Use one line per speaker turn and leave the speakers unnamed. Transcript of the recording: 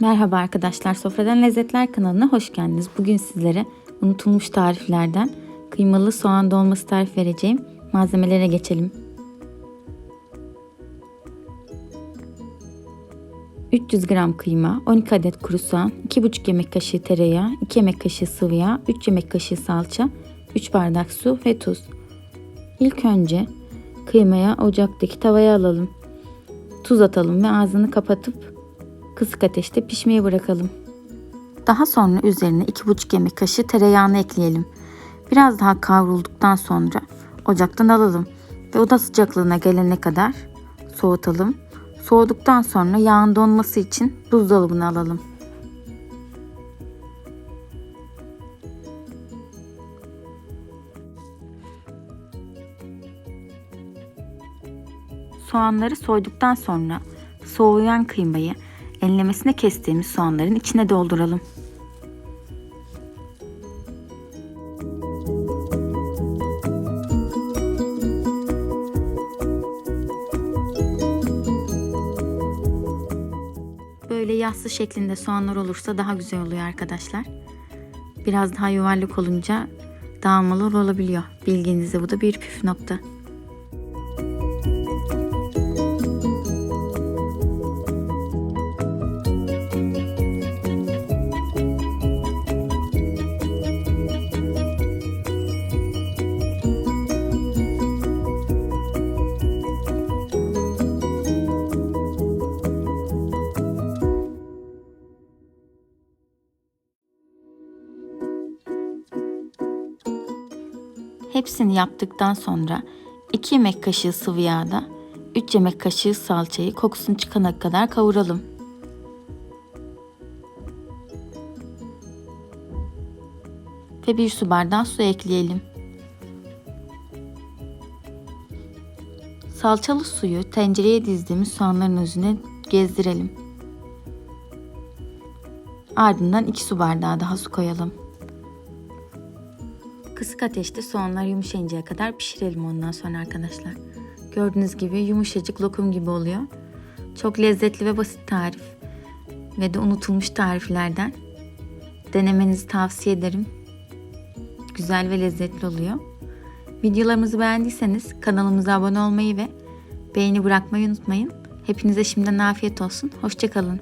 Merhaba arkadaşlar, Sofradan Lezzetler kanalına hoş geldiniz. Bugün sizlere unutulmuş tariflerden kıymalı soğan dolması tarif vereceğim. Malzemelere geçelim. 300 gram kıyma, 12 adet kuru soğan, 2,5 yemek kaşığı tereyağı, 2 yemek kaşığı sıvı yağ, 3 yemek kaşığı salça, 3 bardak su ve tuz. İlk önce kıymaya ocaktaki tavaya alalım. Tuz atalım ve ağzını kapatıp kısık ateşte pişmeye bırakalım. Daha sonra üzerine 2,5 yemek kaşığı tereyağını ekleyelim. Biraz daha kavrulduktan sonra ocaktan alalım ve oda sıcaklığına gelene kadar soğutalım. Soğuduktan sonra yağın donması için buzdolabına alalım. Soğanları soyduktan sonra soğuyan kıymayı enlemesine kestiğimiz soğanların içine dolduralım. Böyle yassı şeklinde soğanlar olursa daha güzel oluyor arkadaşlar. Biraz daha yuvarlak olunca dağılmalar olabiliyor. Bilginize bu da bir püf nokta. Hepsini yaptıktan sonra 2 yemek kaşığı sıvı yağda 3 yemek kaşığı salçayı kokusunu çıkana kadar kavuralım. Ve bir su bardağı su ekleyelim. Salçalı suyu tencereye dizdiğimiz soğanların üzerine gezdirelim. Ardından 2 su bardağı daha su koyalım. Kısık ateşte soğanlar yumuşayıncaya kadar pişirelim ondan sonra arkadaşlar. Gördüğünüz gibi yumuşacık lokum gibi oluyor. Çok lezzetli ve basit tarif. Ve de unutulmuş tariflerden. Denemenizi tavsiye ederim. Güzel ve lezzetli oluyor. Videolarımızı beğendiyseniz kanalımıza abone olmayı ve beğeni bırakmayı unutmayın. Hepinize şimdiden afiyet olsun. Hoşçakalın.